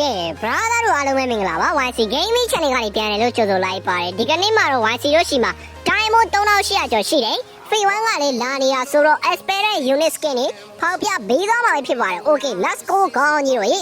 ကဲ brother တို့အားလုံးပဲမင်္ဂလာပါ YC Gaming Channel ကနေပြန်တယ်လို့ကြိုဆိုလိုက်ပါတယ်ဒီကနေ့မှာတော့ YC တို့ရှိမှာ Diamond 3800ကျော်ရှိတယ် Free One ကလည်းလာနေတာဆိုတော့ Expert Unit Skin တွေဖောက်ပြပေးသွားမှာပဲဖြစ်ပါတယ် Okay let's go ကောင်းကြီးတို့ရေ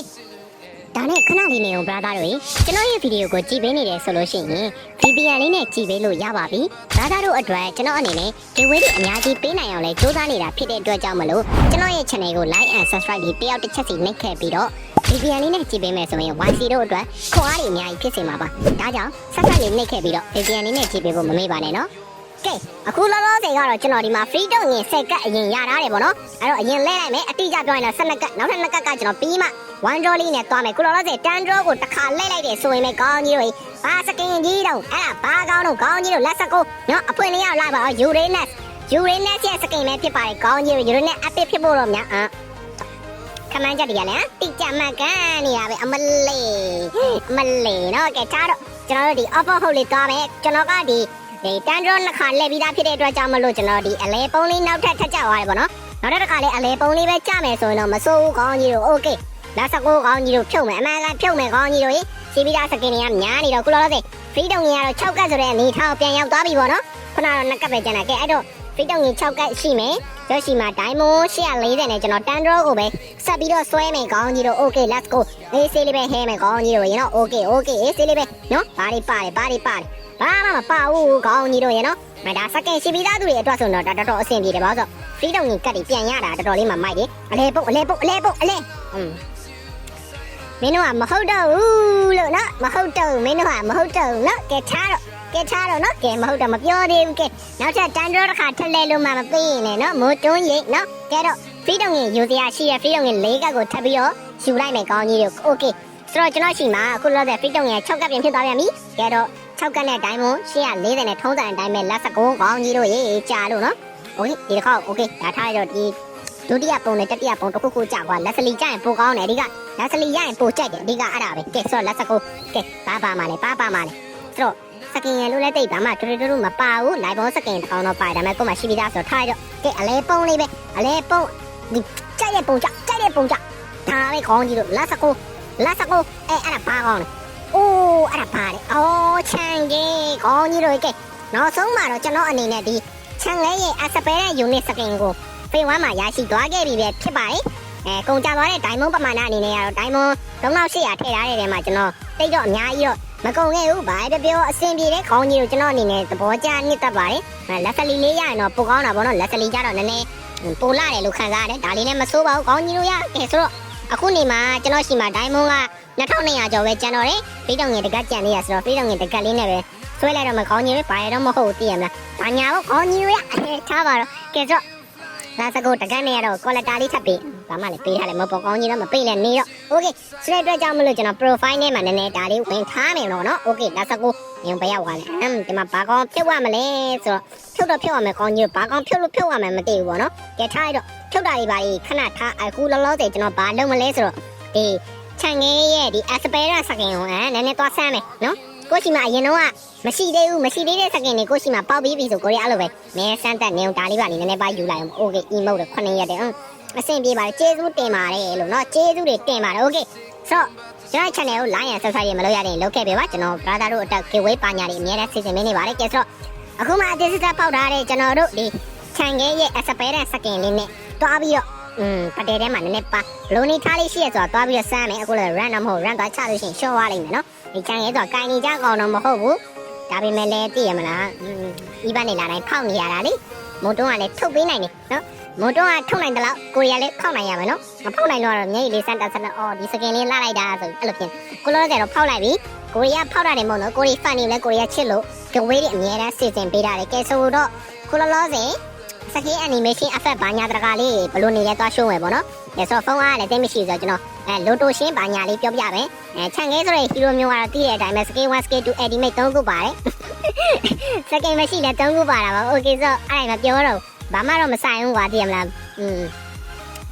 ဒါနဲ့ခဏလေးနေအောင် brother တို့ရေကျွန်တော်ရဲ့ဗီဒီယိုကိုကြည့်ပေးနေတယ်ဆိုလို့ရှိရင် VPN လေးနဲ့ကြည့်ပေးလို့ရပါပြီ brother တို့အတွက်ကျွန်တော်အနေနဲ့ဒီဝေးတွေအများကြီးပေးနိုင်အောင်လဲစူးစမ်းနေတာဖြစ်တဲ့အတွက်ကြောင့်မလို့ကျွန်တော်ရဲ့ channel ကို like and subscribe လေးတယောက်တစ်ချက်စီနှိပ်ခဲ့ပြီးတော့ VPN လေးနဲ့ကြည့်ပေးမယ်ဆိုရင် YC တို့အတွက်ခွန်အားတွေအများကြီးဖြစ်စေမှာပါဒါကြောင့်ဆက်ဆက်လေးနှိပ်ခဲ့ပြီးတော့ VPN လေးနဲ့ကြည့်ပေးဖို့မမေ့ပါနဲ့နော်ကဲအခုလောလောဆယ်ကတော့ကျွန်တော်ဒီမှာ free တော့ငင်10ကတ်အရင်ရထားတယ်ပေါ့နော်အဲ့တော့အရင်လဲလိုက်မယ်အတိအကျပြောရင်တော့12ကတ်နောက်ထပ်2ကတ်ကကျွန်တော်ပြီးမှ one draw လေးနဲ့တွားမယ်ခုလောလောဆယ်10 draw ကိုတစ်ခါလဲလိုက်တယ်ဆိုရင်လည်းကောင်းကြီးတို့ဘာစကင်ကြီးတော့အဲ့ဒါဘာကောင်းတော့ကောင်းကြီးတို့လက်စကိုနော်အဖွင့်လေးရလာပါ Uranus Uranus ရဲ့စကင်ပဲဖြစ်ပါတယ်ကောင်းကြီးတို့ Uranus epic ဖြစ်ဖို့တော့များအာ ခမန်းချက်တည်းရလဲတိကျမှန်ကန်နေရပဲအမလေးအမလေးနော်ကဲချားတော့ကျွန်တော်တို့ဒီ offer hold လေးတွားမယ်ကျွန်တော်ကဒီဒီတန်ဒရိုနှစ်ခါလှည့်ပြီးသားဖြစ်တဲ့အတွက်ကြောင့်မလို့ကျွန်တော်ဒီအလဲပုံးလေးနောက်ထပ်ထပ်ကျသွားတယ်ပေါ့နော်နောက်တစ်ခါလေးအလဲပုံးလေးပဲကျမယ်ဆိုရင်တော့မစိုးဘူးကောင်းကြီးတို့ okay လက်စကိုကောင်းကြီးတို့ဖြုတ်မယ်အမှန်ကဖြုတ်မယ်ကောင်းကြီးတို့ရေစီပြီးသားစကင်တွေကများနေတော့ခုလောလောဆယ်ဖီးတုံကြီးကတော့6ကတ်ဆိုတဲ့အနေထားကိုပြန်ရောက်သွားပြီပေါ့နော်ခုနကတော့2ကတ်ပဲကျန်တာကဲအဲ့တော့ ဖီးတုံကြီး6ကတ်ရှိမယ်တို့ရှိမှာဒိုင်မွန်840နဲ့ကျွန်တော်တန်ဒရိုကိုပဲဆက်ပြီးတော့ဆွဲမယ်ကောင်းကြီးတို့ okay let's go အေးဆေးလေးပဲဟဲမယ်ကောင်းကြီးတို့ရေနော် okay okay အေးဆေးလေးပဲနော်ဘာတွေပါတယ်ဘာတွေပါတယ်ဘာမှမပါဘူးကောင်းကြီးတို့ရေနော်မဒါစကင်ရှိပြီးသားသူတွေအတွက်ဆိုတော့တော်တော်အဆင်ပြေတယ်ဘာလို့ဆိုဖီးတုံကြီးကတ်တွေပြန်ရတာတော်တော်လေးမှမိုက်တယ်အလဲပုတ်အလဲပုတ်အလဲပုတ်အလဲอืมမင်းတို့ကမဟုတ်တော့ဘူးလို့နော်မဟုတ်တော့ဘူးမင်းတို့ကမဟုတ်တော့ဘူးနော်ကဲချားတော့ ကဲချားတော့နော်ကဲမဟုတ်တော့မပြောသေးဘူးကဲနောက်ထပ်တန်ဒရိုတစ်ခါထက်လဲလို့မှမပေးရင်လည်းနော်မိုးတွန်းရိတ်နော်ကဲတော့ဖီးတုံငင်ယူစရာရှိရဖီးတုံငင်၄ကတ်ကိုထပ်ပြီးတော့ယူလိုက်မယ်ကောင်းကြီးတို့โอเคဆိုတော့ကျွန်တော်ရှိမှာအခုလောတဲ့ဖီးတုံငင်6ကတ်ပြင်ဖြစ်သွားပြန်ပြီကဲတော့6ကတ်နဲ့ဒိုင်းမွန်140နဲ့ထုံးစံအတိုင်းပဲလက်စကုန်းကောင်းကြီးတို့ရေးကြာလို့နော်โอเคဒီတစ်ခါโอเคဒါထားရတော့ဒီဒုတိယပုံနဲ့တတိယပုံတစ်ခုခုကြာကွာလက်စလီကြာရင်ပိုကောင်းတယ်အဓိက လက်စလီရရင်ပိုကြိုက်တယ်အဓိကအဲ့ဒါပဲကဲဆိုတော့လက်စကိုကဲဘာပါမှလဲဘာပါမှလဲဆိုတော့ စကင်ရလို့လည်းတိတ်ဘာမှတူတူတူမပါဘူးလိုက်ဘောစကင်တစ်ကောင်တော့ပါတယ်ဒါပေမဲ့ကိုယ်မှရှိပြီးသားဆိုတော့ထားရတော့ကဲအလဲပုံးလေးပဲအလဲပုံးဒီကြိုက်တဲ့ပုံကြကြိုက်တဲ့ပုံကြဒါပဲခေါင်းကြီးတို့လက်စကိုလက်စကိုအဲအဲ့ဒါဘာကောင်းလဲအိုးအဲ့ဒါပါတယ်အော်ချန်ကြီးခေါင်းကြီးတို့ကဲနောက်ဆုံးမှာတော့ကျွန်တော်အနေနဲ့ဒီချန်လေးရဲ့အစပယ်တဲ့ unit စကင်ကိုဖေးဝမ်းမှာရရှိသွားခဲ့ပြီပဲဖြစ်ပါတယ်အဲကုန်ကြသွားတဲ့ဒိုင်မွန်ပမာဏအနေနဲ့ကတော့ဒိုင်မွန်3800ထည့်ထားတဲ့ထဲမှာကျွန်တော်တိတ်တော့အများကြီးတော့ မကုန်ခဲ့ဘူးဘာပဲပြောအဆင်ပြေတဲ့ခေါင်းကြီးကိုကျွန်တော်အနေနဲ့သဘောကျနှစ်သက်ပါတယ်လက်စလီလေးရရင်တော့ပိုကောင်းတာပေါ့နော်လက်စလီကြတော့နည်းနည်းပိုလာတယ်လို့ခံစားရတယ်ဒါလေးနဲ့မဆိုးပါဘူးခေါင်းကြီးတို့ရကဲဆိုတော့အခုနေမှာကျွန်တော်ရှိမှာဒိုင်မွန်က2200ကျော်ပဲကျန်တော့တယ်ပြီးတော့ငင်တကက်ကြံနေရဆိုတော့ပြီးတော့ငင်တကက်လေးနဲ့ပဲဆွဲလိုက်တော့မခေါင်းကြီးပဲဘာရတော့မဟုတ်ဘူးသိရမလားဘာညာတော့ခေါင်းကြီးတို့ရထားပါတော့ကဲဆိုတော့ဒါစကိုတကန်းနဲ့ကတော့ quality လေးထပ်ပြီး ဘာမှလည်းပေးထားလည်းမပေါ်ကောင်းကြီးတော့မပေးလည်းနေတော့ okay ဆိုတဲ့အတွက်ကြောင့်မလို့ကျွန်တော် profile နဲ့မှနည်းနည်းဒါလေးဝင်ထားမယ်တော့နော် okay ဒါစကိုညဘရောက်သွားလဲအမ်ဒီမှာဘာကောင်းဖြုတ်ရမလဲဆိုတော့ဖြုတ်တော့ဖြုတ်ရမယ်ကောင်းကြီးဘာကောင်းဖြုတ်လို့ဖြုတ်ရမယ်မသိဘူးပေါ့နော်ကြက်ထားရတော့ဖြုတ်တာတွေပါလေခဏထားအခုလောလောဆယ်ကျွန်တော်ဘာလုပ်မလဲဆိုတော့ဒီချန်ငယ်ရဲ့ဒီ aspera စကင်ကိုအဲနည်းနည်းသွားဆမ်းမယ်နော်ကိုရှိမအရင်တော့မရှိသေးဘူးမရှိသေးတဲ့စကင်တွေကိုရှိမပေါက်ပြီးပြီဆိုကိုရီးယားလိုပဲမဲဆန်းတက်နေအောင်ဒါလေးပါလေးနည်းနည်းပါယူလိုက်အောင် okay emote တော့9ရက်တယ်ဟုတ် အဆင်ပြေပါတယ်ကျေးဇူးတင်ပါတယ်လို့เนาะကျေးဇူးတွေတင်ပါတယ် okay ဆိုတော့ကျွန်တော် channel ကို like and subscribe ရမလုပ်ရရင်လုပ်ခဲ့ပြပါကျွန်တော် brother တို့အတက် giveaway ပါညာတွေအများနဲ့စီစဉ်နေပါတယ်ကဲဆိုတော့အခုမှအသေးစိတ်ပေါက်ထားတဲ့ကျွန်တော်တို့ဒီ channel ရဲ့ aspirant skin လေးနဲ့တွားပြီးတော့อืมပတဲထဲမှာနည်းနည်းပါလုံနေထားလေးရှိရဆိုတော့တွားပြီးတော့စမ်းမယ်အခုလည်း run တော့မဟုတ် run သွားချလို့ရှိရင်ရှော့သွားလိမ့်မယ်เนาะဒီ channel ဆိုတော့ကိုင်နေကြကောင်တော့မဟုတ်ဘူးဒါပေမဲ့လည်းသိရမလားဤဘက်နေလာတိုင်းဖောက်နေရတာလေမို့တုံးကလည်းထုတ်ပေးနိုင်တယ်เนาะ မိုးတွန်းကထုတ်နိုင်တဲ့လောက်ကိုရီးယားလေးဖောက်နိုင်ရမယ်နော်မဖောက်နိုင်တော့တော့မျက်ရည်လေးစမ်းတက်စမ်းအော်ဒီစကင်လေးလှလိုက်တာဆိုပြီးအဲ့လိုဖြစ်ကိုလိုတဲ့တော့ဖောက်လိုက်ပြီကိုရီးယားဖောက်တာတွေမဟုတ်နော်ကိုရီးဖန်နေလဲကိုရီးယားချစ်လို့ဒီဝေးတွေအများအားစီစဉ်ပေးတာလေကဲဆိုတော့ကိုလိုလိုစင်စကင် animation effect ဘာညာတကလေးဘလို့နေလဲသွားရှုံးမယ်ပေါ့နော်။ဒါဆိုဖုန်းကလည်းတိတ်မရှိဆိုတော့ကျွန်တော်အဲလိုတိုရှင်းဘာညာလေးပြောပြမယ်။အဲခြံငယ်ဆိုတဲ့ဟီရိုမျိုးကတော့တည်တဲ့အတိုင်းပဲ scale 1 scale 2 animate 3ခုပါတယ်။ scale မရှိလဲ3ခုပါတာပါ။ Okay ဆိုအဲ့ဒါမှပြောတော့ ဘာမှတော့မဆိုင်ဘူးကွာသိရမလား။อืม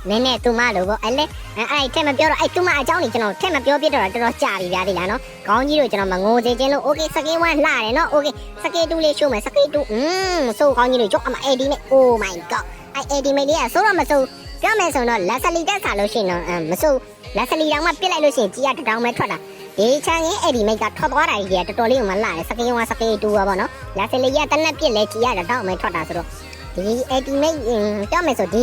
နည်းနည်းသူမလို့ပေါ့အဲ့လေအဲ့အဲ့ထက်မပြောတော့အဲ့သူမအကြောင်းကြီးကျွန်တော်ထက်မပြောပြတော့တော်တော်ကြာပြီဗျာဒီလားနော်ခေါင်းကြီးတို့ကျွန်တော်မငိုစေခြင်းလို့ okay စကေး1လှတယ်နော် okay စကေး2လေးရှိုးမယ်စကေး2อืมဆိုခေါင်းကြီးတို့ကြောက်အမ AD နဲ့ oh my god အဲ့ AD မိတ်လေးကဆိုတော့မဆိုပြောမယ်ဆိုတော့လက်စလီတက်စားလို့ရှိရင်တော့မဆို လက်စလီတောင်မှပြစ်လိုက်လို့ရှိရင်ကြီးရတတောင်ပဲထွက်တာဒီချန်ရင်အဲ့ဒီမိတ်ကထွက်သွားတာကြီးကတော်တော်လေးကိုမလှတယ်စကေးရောစကေးတူပါပေါ့နော်လက်စလီကတနက်ပြစ်လဲကြီးရတတောင်ပဲထွက်တာဆိုတော့ ဒီအဲ့ဒီမိတ်ပြောမယ်ဆိုဒီ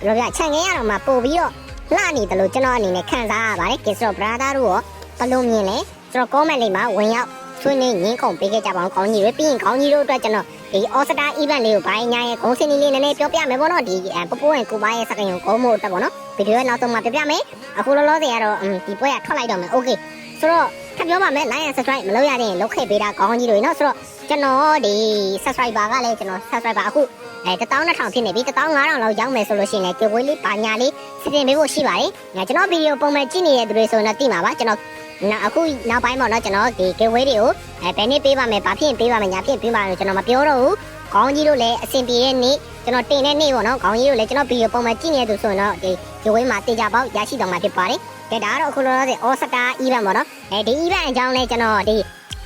ဘယ်လိုပြချန်ငယ်ရတော့မှပို့ပြီးတော့လှနေတယ်လို့ကျွန်တော်အနေနဲ့ခံစားရပါတယ်ကစ်ဆိုဘရာသာတို့ရောဘယ်လိုမြင်လဲကျွန်တော် comment လေးမှာဝင်ရောက်ဆွေးနွေးငင်းခုန်ပေးခဲ့ကြပါအောင်ကောင်းကြီးတွေပြီးရင်ကောင်းကြီးတို့အတွက်ကျွန်တော်ဒီ All Star Event လေးကိုဘိုင်းညာရဲ့ဂုံးစင်းလေးလေးနည်းနည်းပြောပြမယ်ပေါ့နော်ဒီပပိုးရင်ကိုပါရဲ့စကရင်ကိုဂုံးမို့အတွက်ပေါ့နော်ဗီဒီယိုရဲ့နောက်ဆုံးမှာပြပြမယ်အခုလောလောဆယ်ကတော့ဒီပွဲကထွက်လိုက်တော့မယ် Okay ဆိုတော့ ထပ်ပြောပါမယ် like and subscribe မလုပ်ရသေးရင်လုပ်ခဲ့ပေးတာကောင်းကြီးတွေနော်ဆိုတော့ကျွန်တော်ဒီ subscriber ကလည်းကျွန်တော် subscriber အခုအဲ12000ဖြစ်နေပြီ15000လောက်ရောက်မယ်ဆိုလို့ရှိရင်လည်းကြေဝေးလေးပါညာလေးစစ်တင်ပေးဖို့ရှိပါတယ်။ကျွန်တော်ဗီဒီယိုပုံမှန်ကြည့်နေတဲ့သူတွေဆိုရင်တော့သိမှာပါကျွန်တော်နောက်အခုနောက်ပိုင်းပေါ့နော်ကျွန်တော်ဒီ giveaway တွေကိုအဲဘယ်နေ့ပေးပါမယ်ဘာဖြစ်ရင်ပေးပါမယ်ညာဖြစ်ရင်ပေးပါမယ်ကျွန်တော်မပြောတော့ဘူး။ခေါင်းကြီးတို့လည်းအဆင်ပြေတဲ့နေ့ကျွန်တော်တင်တဲ့နေ့ပေါ့နော်ခေါင်းကြီးတို့လည်းကျွန်တော်ဗီဒီယိုပုံမှန်ကြည့်နေတဲ့သူဆိုရင်တော့ဒီ giveaway မှာတင်ကြပေါက်ရရှိတော့မှာဖြစ်ပါတယ်။ ကဲဒါကတော့အခုလောလောဆယ် All Star Event ပေါ့နော်။အဲဒီ event အကြောင်းလည်းကျွန်တော်ဒီ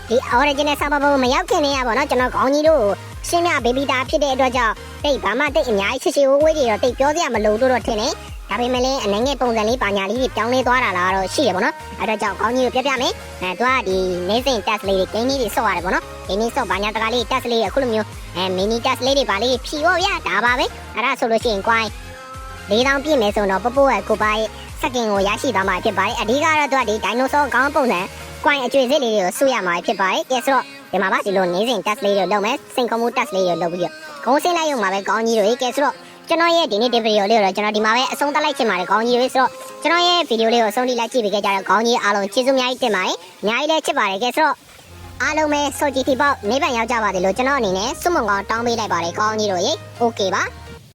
ဒီ original server ပေါ်မရောက်ခင်နေရပေါ့နော်ကျွန်တော်ခေါင်းကြီးတို့ရှင်းပြဘေဘီတာဖြစ်တဲ့အတွက်ကြောင့်တိတ်ဘာမှတိတ်အများကြီးချစ်ချစ်ဝဝေးတွေတော့တိတ်ပြောစရာမလိုတော့တော့ထင်တယ်ဒါပေမဲ့လည်းအနေငယ်ပုံစံလေးပါညာလေးတွေပြောင်းလဲသွားတာလားတော့ရှိတယ်ပေါ့နော်အဲ့တော့ကြောင့်ခေါင်းကြီးကိုပြပြမယ်အဲသူကဒီနေစဉ် test လေးတွေ game လေးတွေဆော့ရတယ်ပေါ့နော် game လေးဆော့ဘာညာတကားလေး test လေးအခုလိုမျိုးအဲ mini test လေးတွေပါလေးဖြီပေါ့ဗျာဒါပါပဲအဲ့ဒါဆိုလို့ရှိရင် coin ၄တောင်ပြည့်မယ်ဆိုတော့ပပိုးရဲ့ကိုပါရဲ့ စကင်ကိုရရှိသွားမှာဖြစ်ပါတယ်အဓိကတော့သူကဒီဒိုင်နိုဆောခေါင်းပုံစံကွိုင်းအကျွေစစ်လေးတွေကိုစုရမှာဖြစ်ပါတယ်ကဲဆိုတော့ဒီမှာပါဒီလိုနေစဉ် test လေးတွေလုပ်မယ်စိန်ခေါ်မှု test လေးတွေလုပ်ပြီးတော့ခေါင်းစင်းလိုက်ရုံမှာပဲခေါင်းကြီးတွေကဲဆိုတော့ကျွန်တော်ရဲ့ဒီနေ့ video လေးကိုတော့ကျွန်တော်ဒီမှာပဲအဆုံးသတ်လိုက်ချင်ပါတယ်ခေါင်းကြီးတွေဆိုတော့ကျွန်တော်ရဲ့ video လေးကိုအဆုံးထိလိုက်ကြည့်ပေးခဲ့ကြတဲ့ခေါင်းကြီးအားလုံးကျေးဇူးအများကြီးတင်ပါတယ်အများကြီးလည်းချစ်ပါတယ်ကဲဆိုတော့အားလုံးပဲစောကြည့်တိပေါက်နေပြန်ရောက်ကြပါတယ်လို့ကျွန်တော်အနေနဲ့စုမုံကောင်တောင်းပေးလိုက်ပါတယ်ခေါင်းကြီးတို့ရေ okay ပါ